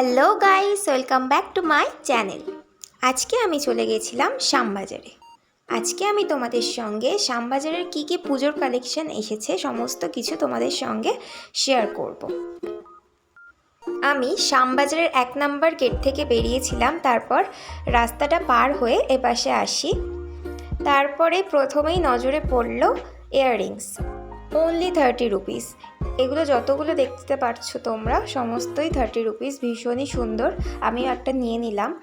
Hello guys, welcome back to my channel. আজকে আমি চলে গেছিলাম শ্যামবাজারে। আজকে আমি তোমাদের সঙ্গে শ্যামবাজারের কী কী পুজোর কালেকশন এসেছে সমস্ত কিছু তোমাদের সঙ্গে শেয়ার করব। আমি শ্যামবাজারের এক নাম্বার গেট থেকে বেরিয়েছিলাম, তারপর রাস্তাটা পার হয়ে এপাশে আসি। তারপরে প্রথমেই নজরে পড়ল ইয়াররিংস অনলি থার্টি রুপিস এগুলো যতগুলো দেখতে পাচ্ছ তোমরা, সমস্তই থার্টি রুপিস ভীষণই সুন্দর। আমি একটা নিয়ে নিলাম।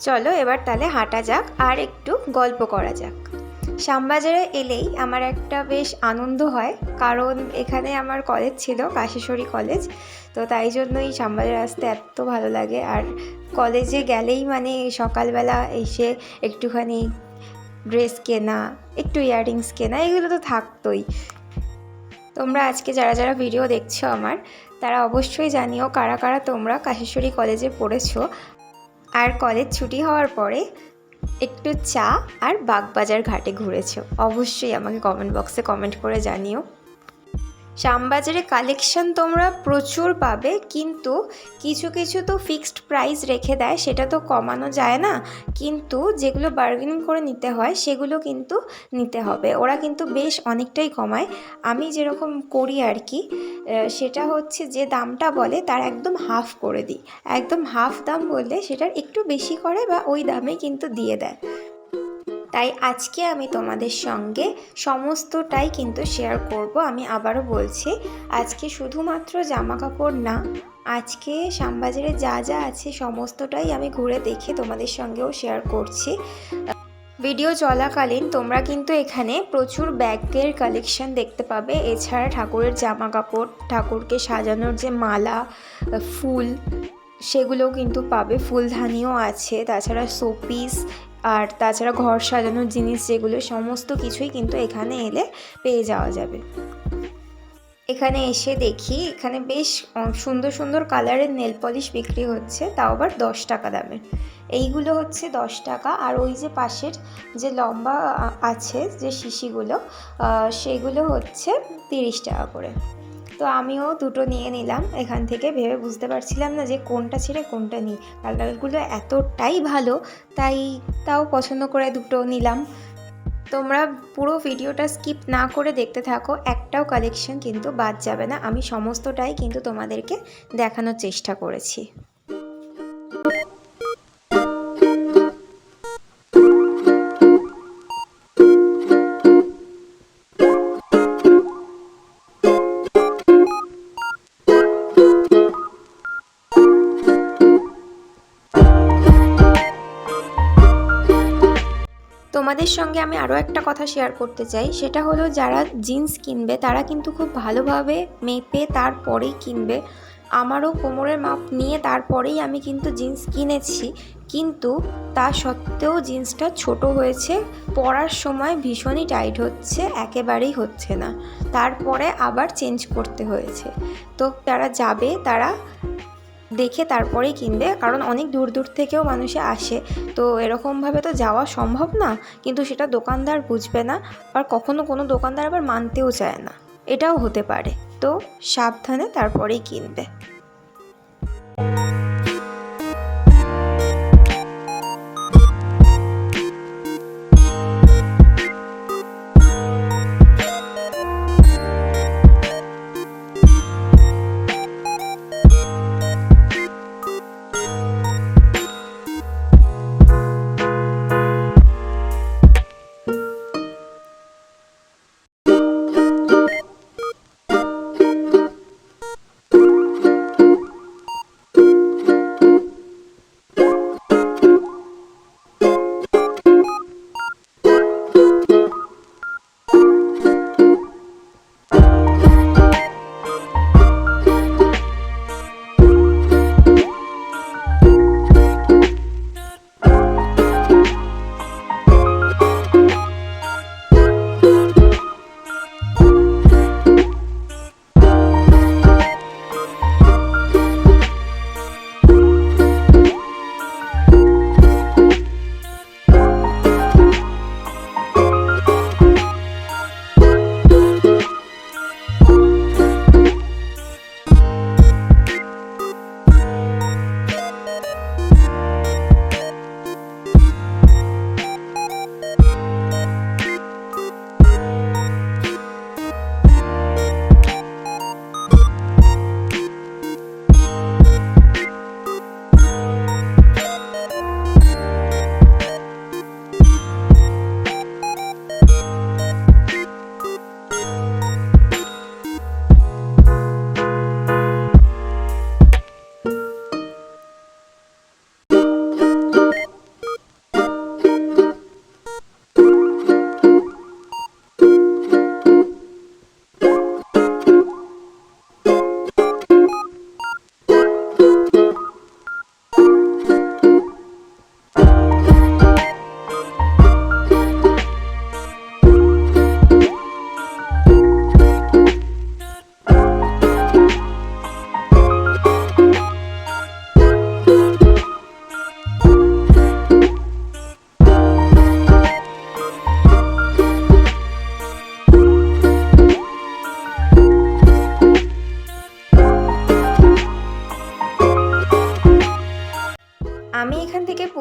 চলো এবার তাহলে হাঁটা যাক, আর একটু গল্প করা যাক। শ্যামবাজারে এলেই আমার একটা বেশ আনন্দ হয়, কারণ এখানে আমার কলেজ ছিল, কাশেশ্বরী কলেজ তো তাই জন্যই শ্যামবাজারে আসতে এত ভালো লাগে। আর কলেজে গেলেই মানে সকালবেলা এসে একটুখানি ড্রেস কেনা, একটু ইয়াররিংস কেনা, এগুলো তো থাকতোই। তোমরা আজকে যারা যারা ভিডিও দেখছ আমার, তারা অবশ্যই জানিও কারা কারা তোমরা কাশেশ্বরী কলেজে পড়েছো। আর কলেজ ছুটি হওয়ার পরে একটু চা আর বাগবাজার ঘাটে ঘুরেছো। অবশ্যই আমাকে কমেন্ট বক্সে কমেন্ট করে জানিও। শ্যামবাজারে কালেকশন তোমরা প্রচুর পাবে, কিন্তু কিছু কিছু তো ফিক্সড প্রাইস রেখে দেয়, সেটা তো কমানো যায় না। কিন্তু যেগুলো বার্গেনিং করে নিতে হয়, সেগুলো কিন্তু নিতে হবে। ওরা কিন্তু বেশ অনেকটাই কমায়। আমি যেরকম করি আর কি সেটা হচ্ছে যে দামটা বলে, তার একদম হাফ করে দিই। একদম হাফ দাম বললে সেটার একটু বেশি করে বা ওই দামে কিন্তু দিয়ে দেয়। তাই আজকে আমি তোমাদের সঙ্গে সমস্তটাই কিন্তু শেয়ার করব। আমি আবারও বলছি, আজকে শুধুমাত্র জামা কাপড় না, আজকে শ্যামবাজারে যা যা আছে সমস্তটাই আমি ঘুরে দেখে তোমাদের সঙ্গেও শেয়ার করছি। ভিডিও চলাকালীন তোমরা কিন্তু এখানে প্রচুর ব্যাগের কালেকশন দেখতে পাবে। এছাড়া ঠাকুরের জামা কাপড় ঠাকুরকে সাজানোর যে মালা, ফুল, সেগুলোও কিন্তু পাবে। ফুলদানিও আছে, তাছাড়া শোপিস আর তাছাড়া ঘর সাজানোর জিনিস যেগুলো, সমস্ত কিছুই কিন্তু এখানে এলে পেয়ে যাওয়া যাবে। এখানে এসে দেখি, এখানে বেশ সুন্দর সুন্দর কালারের নেল পলিশ বিক্রি হচ্ছে, তাও আবার দশ টাকা দামের এইগুলো হচ্ছে দশ টাকা, আর ওই যে পাশের যে লম্বা আছে যে শিশিগুলো সেগুলো হচ্ছে তিরিশ টাকা করে। তো আমিও দুটো নিয়ে নিলাম। এখান থেকে ভেবে বুঝতে পারছিলাম না যে কোনটা ছেড়ে কোনটা নিই। কালারগুলো এতটাই ভালো, তাই তাও পছন্দ করে দুটো নিলাম। তোমরা পুরো ভিডিওটা স্কিপ না করে দেখতে থাকো, একটাও কালেকশন কিন্তু বাদ যাবে না। আমি সমস্তটাই কিন্তু তোমাদেরকে দেখানোর চেষ্টা করেছি। তোমাদের সঙ্গে আমি আরও একটা কথা শেয়ার করতে চাই। সেটা হলো, যারা জিন্স কিনবে, তারা কিন্তু খুব ভালোভাবে মেপে তারপরেই কিনবে। আমারও কোমরের মাপ নিয়ে তারপরেই আমি কিন্তু জিন্স কিনেছি। কিন্তু তা সত্ত্বেও জিন্সটা ছোট হয়েছে, পরার সময় ভীষণই টাইট হচ্ছে, একেবারেই হচ্ছে না। তারপরে আবার চেঞ্জ করতে হয়েছে। তো তারা যাবে, তারা দেখে তারপরেই কিনবে, কারণ অনেক দূর দূর থেকেও মানুষে আসে। তো এরকমভাবে তো যাওয়া সম্ভব না, কিন্তু সেটা দোকানদার বুঝবে না, আর কখনো কোনো দোকানদার আবার মানতেও চায় না। এটাও হতে পারে। তো সাবধানে তারপরেই কিনবে।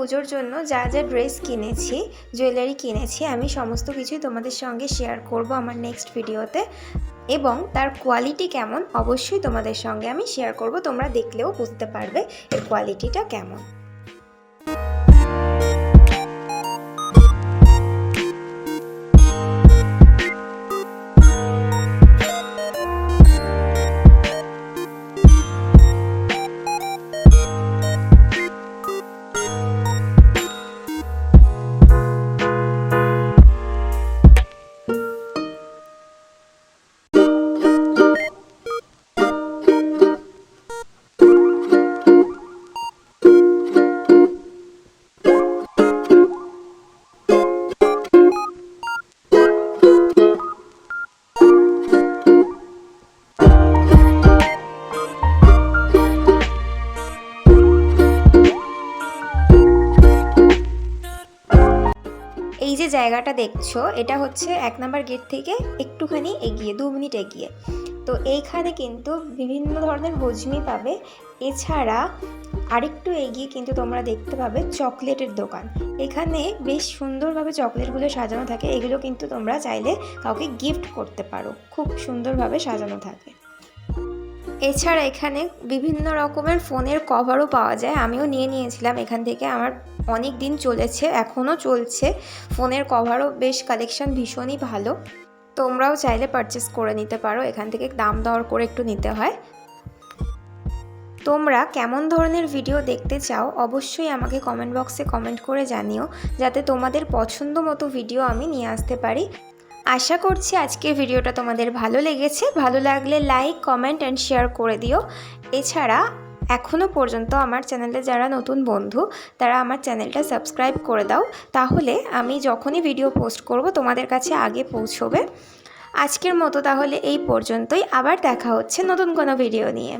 পুজোর জন্য যা যা ড্রেস কিনেছি জুয়েলারি কিনেছি, আমি সমস্ত কিছুই তোমাদের সঙ্গে শেয়ার করব আমার নেক্সট ভিডিওতে এবং তার কোয়ালিটি কেমন, অবশ্যই তোমাদের সঙ্গে আমি শেয়ার করব, তোমরা দেখলেও বুঝতে পারবে এর কোয়ালিটিটা কেমন। জায়গাটা দেখছ, এটা হচ্ছে এক নাম্বার গেট থেকে একটুখানি এগিয়ে, দু মিনিট এগিয়ে। তো এইখানে কিন্তু বিভিন্ন ধরনের হজমি পাবে। এছাড়া আরেকটু এগিয়ে কিন্তু তোমরা দেখতে পাবে চকলেটের দোকান। এখানে বেশ সুন্দরভাবে চকলেটগুলো সাজানো থাকে, এগুলো কিন্তু তোমরা চাইলে কাউকে গিফট করতে পারো। খুব সুন্দরভাবে সাজানো থাকে। এছাড়া এখানে বিভিন্ন রকমের ফোনের কভারও পাওয়া যায়। আমিও নিয়ে নিয়েছিলাম এখান থেকে, আমার অনেক দিন চলেছে, এখনও চলছে। ফোনের কভারও বেশ কালেকশন ভীষণই ভালো। তোমরাও চাইলে পারচেস করে নিতে পারো, এখান থেকে দাম দর করে একটু নিতে হয়। তোমরা কেমন ধরনের ভিডিও দেখতে চাও, অবশ্যই আমাকে কমেন্ট বক্সে কমেন্ট করে জানিও, যাতে তোমাদের পছন্দ মতো ভিডিও আমি নিয়ে আসতে পারি। আশা করছি আজকের ভিডিওটা তোমাদের ভালো লেগেছে। ভালো লাগলে লাইক কমেন্ট অ্যান্ড শেয়ার করে দিও। এছাড়া এখনও পর্যন্ত আমার চ্যানেলে যারা নতুন বন্ধু, তারা আমার চ্যানেলটা সাবস্ক্রাইব করে দাও। তাহলে আমি যখনই ভিডিও পোস্ট করব, তোমাদের কাছে আগে পৌঁছবে। আজকের মতো তাহলে এই পর্যন্তই। আবার দেখা হচ্ছে নতুন কোনো ভিডিও নিয়ে।